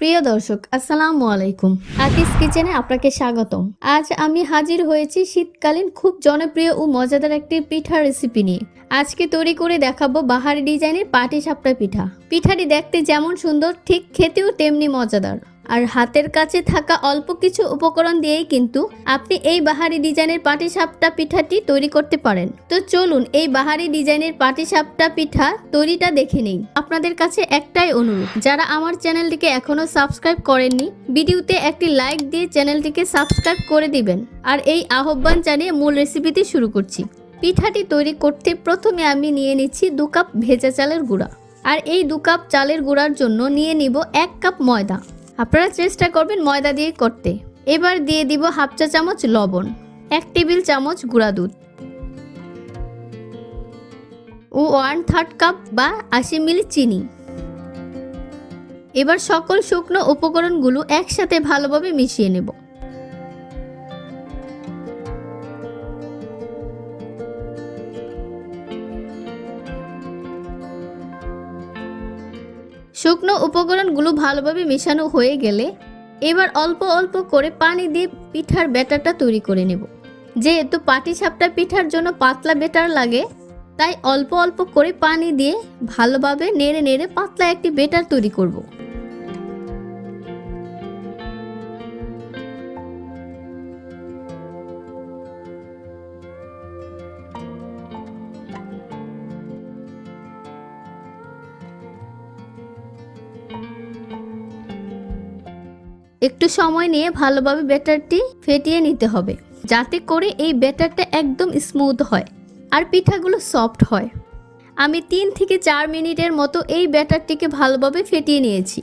প্রিয় দর্শক, আসসালামু আলাইকুম। আকিস কিচেনে আপনাকে স্বাগতম। আজ আমি হাজির হয়েছি শীতকালীন, খুব জনপ্রিয় ও মজাদার একটি পিঠা রেসিপি নিয়ে। আজকে তৈরি করে দেখাবো বাহারি ডিজাইনের পাটি সাপটা পিঠা। পিঠাটি দেখতে যেমন সুন্দর, ঠিক খেতেও তেমনি মজাদার। আর হাতের কাছে থাকা অল্প কিছু উপকরণ দিয়েই কিন্তু আপনি এই বাহারি ডিজাইনের পাটি সাপটা পিঠাটি তৈরি করতে পারেন। তো চলুন এই বাহারি ডিজাইনের পাটি সাপটা পিঠা তৈরিটা দেখে নেই। আপনাদের কাছে একটাই অনুরোধ, যারা আমার চ্যানেলটিকে এখনও সাবস্ক্রাইব করেননি, ভিডিওতে একটি লাইক দিয়ে চ্যানেলটিকে সাবস্ক্রাইব করে দিবেন। আর এই আহ্বান জানিয়ে মূল রেসিপিটি শুরু করছি। পিঠাটি তৈরি করতে প্রথমে আমি নিয়ে নিচ্ছি দু কাপ ভেজা চালের গুঁড়া। আর এই দু কাপ চালের গুঁড়ার জন্য নিয়ে নিব এক কাপ ময়দা। আপনারা চেষ্টা করবেন ময়দা দিয়ে করতে। এবার দিয়ে দিব হাফ চা চামচ লবণ, এক টেবিল চামচ গুঁড়া দুধ ও ওয়ান থার্ড কাপ বা আশি মিলি চিনি। এবার সকল শুকনো উপকরণগুলো একসাথে ভালোভাবে মিশিয়ে নেব। শুকনো উপকরণগুলো ভালোভাবে মেশানো হয়ে গেলে এবার অল্প অল্প করে পানি দিয়ে পিঠার ব্যাটারটা তৈরি করে নেব যেহেতু পাটি সাপটা পিঠার জন্য পাতলা বেটার লাগে, তাই অল্প অল্প করে পানি দিয়ে ভালোভাবে নেড়ে নেড়ে পাতলা একটি বেটার তৈরি করব। একটু সময় নিয়ে ভালোভাবে ব্যাটারটি ফেটিয়ে নিতে হবে, যাতে করে এই ব্যাটারটা একদম স্মুথ হয় আর পিঠাগুলো সফট হয়। আমি তিন থেকে চার মিনিটের মতো এই ব্যাটারটিকে ভালোভাবে ফেটিয়ে নিয়েছি।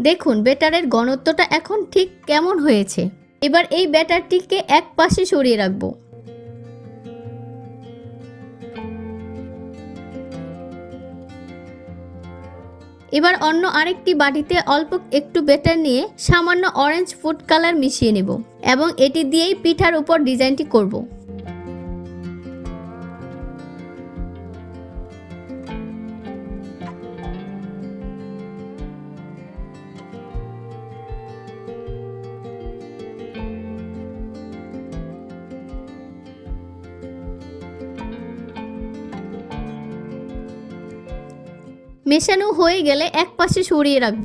দেখুন, ব্যাটারের ঘনত্বটা এখন ঠিক কেমন হয়েছে। এবার এই ব্যাটারটিকে এক পাশে সরিয়ে রাখব। এবার অন্য আরেকটি বাটিতে অল্প একটু বেটার নিয়ে সামান্য অরেঞ্জ ফুড কালার মিশিয়ে নেব এবং এটি দিয়েই পিঠার উপর ডিজাইনটি করব। মেশানো হয়ে গেলে এক পাশে সরিয়ে রাখব।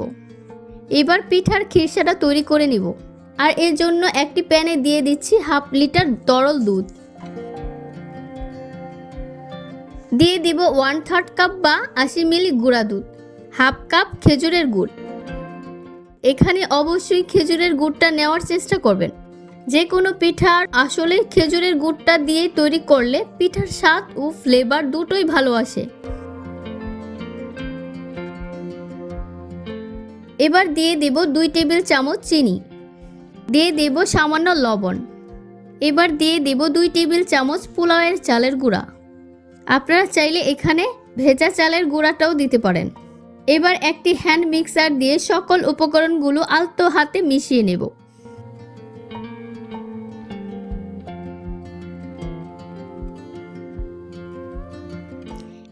এবার পিঠার খিরসাটা তৈরি করে নিব। আর এর জন্য একটি প্যানে দিয়ে দিচ্ছি হাফ লিটার তরল দুধ। দিয়ে দিব ওয়ান থার্ড কাপ বা আশি মিলি গুঁড়া দুধ, হাফ কাপ খেজুরের গুড়। এখানে অবশ্যই খেজুরের গুড়টা নেওয়ার চেষ্টা করবেন। যে কোনো পিঠার আসলে খেজুরের গুড়টা দিয়ে তৈরি করলে পিঠার স্বাদ ও ফ্লেভার দুটোই ভালো আসে। এবার দিয়ে দেব দুই টেবিল চামচ চিনি। দিয়ে দেব সামান্য লবণ। এবার দিয়ে দেব দুই টেবিল চামচ পোলাওয়ের চালের গুঁড়া। আপনারা চাইলে এখানে ভেজা চালের গুঁড়াটাও দিতে পারেন। এবার একটি হ্যান্ড মিক্সার দিয়ে সকল উপকরণগুলো আলতো হাতে মিশিয়ে নেব।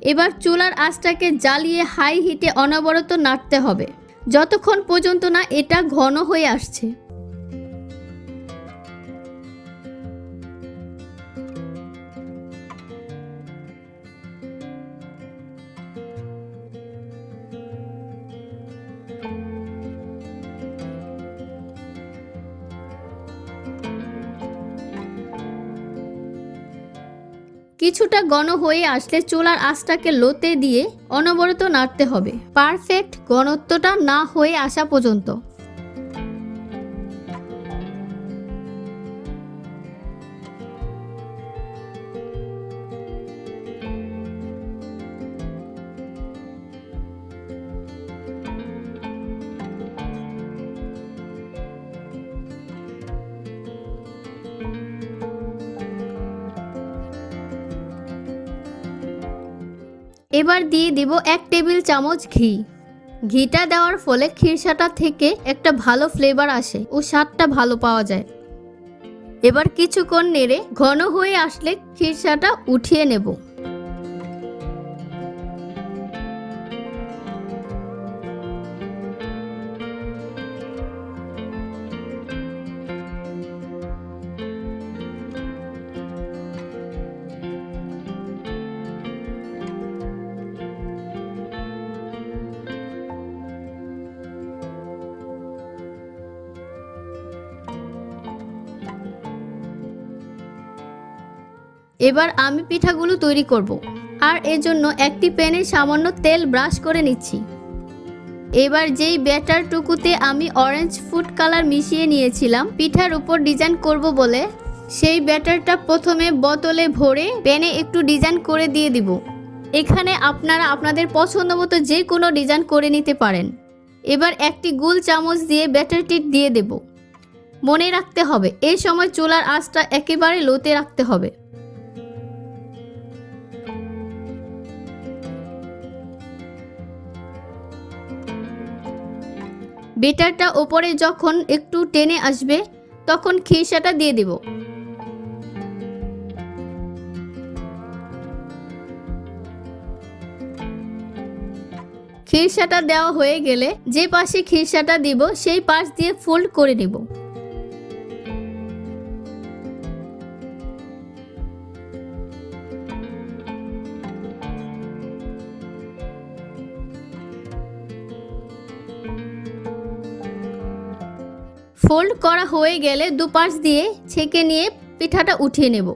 এবার চুলার আঁচটাকে জ্বালিয়ে হাই হিটে অনবরত নাড়তে হবে। যতক্ষণ পর্যন্ত না এটা ঘন হয়ে আসছে। কিছুটা গণ হয়ে আসলে চোলার আঁচটাকে লোতে দিয়ে অনবরত নাড়তে হবে। পারফেক্ট ঘনত্বটা না হয়ে আসা পর্যন্ত। এবার দিয়ে দেব এক টেবিল চামচ ঘি। ঘিটা দেওয়ার ফলে খিরসাটা থেকে একটা ভালো ফ্লেভার আসে ও স্বাদটা ভালো পাওয়া যায়। এবার কিছুক্ষণ নেড়ে ঘন হয়ে আসলে খিরসাটা উঠিয়ে নেব। এবার আমি পিঠাগুলো তৈরি করব। আর এজন্য একটি প্যানে সামান্য তেল ব্রাশ করে নিচ্ছি। এবার যেই ব্যাটারটুকুতে আমি অরেঞ্জ ফুড কালার মিশিয়ে নিয়েছিলাম, পিঠার উপর ডিজাইন করব বলে, সেই ব্যাটারটা প্রথমে বোতলে ভরে প্যানে একটু ডিজাইন করে দিয়ে দিব। এখানে আপনারা আপনাদের পছন্দ মতো যে কোনো ডিজাইন করে নিতে পারেন। এবার একটি গোল চামচ দিয়ে ব্যাটারটি দিয়ে দেব। মনে রাখতে হবে, এই সময় চুলার আঁচটা একেবারে লোতে রাখতে হবে। বেটারটা ওপরে যখন একটু টেনে আসবে, তখন খিরসাটা দিয়ে দেব। খিরসাটা দেওয়া হয়ে গেলে যে পাশে খিরসাটা দিব, সেই পাশ দিয়ে ফোল্ড করে নেব। ফোল্ড করা হয়ে গেলে দুপাশ দিয়ে ছেঁকে নিয়ে পিঠাটা উঠিয়ে নেব।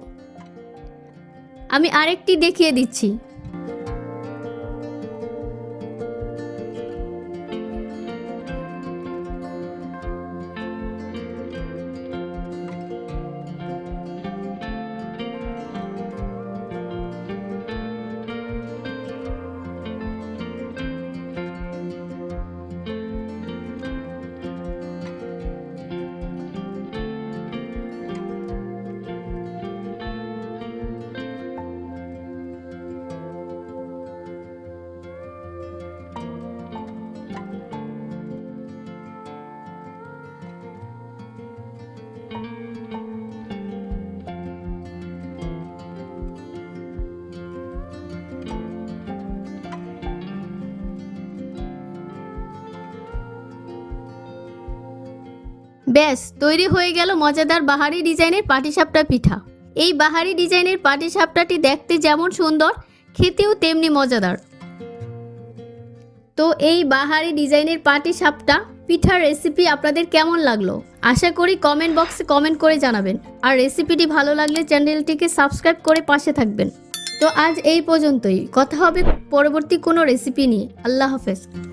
আমি আরেকটি দেখিয়ে দিচ্ছি। ব্যাস, তৈরি হয়ে গেল মজাদার বাহারি ডিজাইনের পাটিসাপটা পিঠা। এই বাহারি ডিজাইনের পাটিসাপটাটি দেখতে যেমন সুন্দর, খেতেও তেমনি মজাদার। তো এই বাহারি ডিজাইনের পাটিসাপটা পিঠার রেসিপি আপনাদের কেমন লাগল? আশা করি কমেন্ট বক্সে কমেন্ট করে জানাবেন। আর রেসিপিটি ভালো লাগলে চ্যানেলটিকে সাবস্ক্রাইব করে পাশে থাকবেন। তো আজ এই পর্যন্তই। কথা হবে পরবর্তী কোনো রেসিপি নিয়ে। আল্লাহ হাফেজ।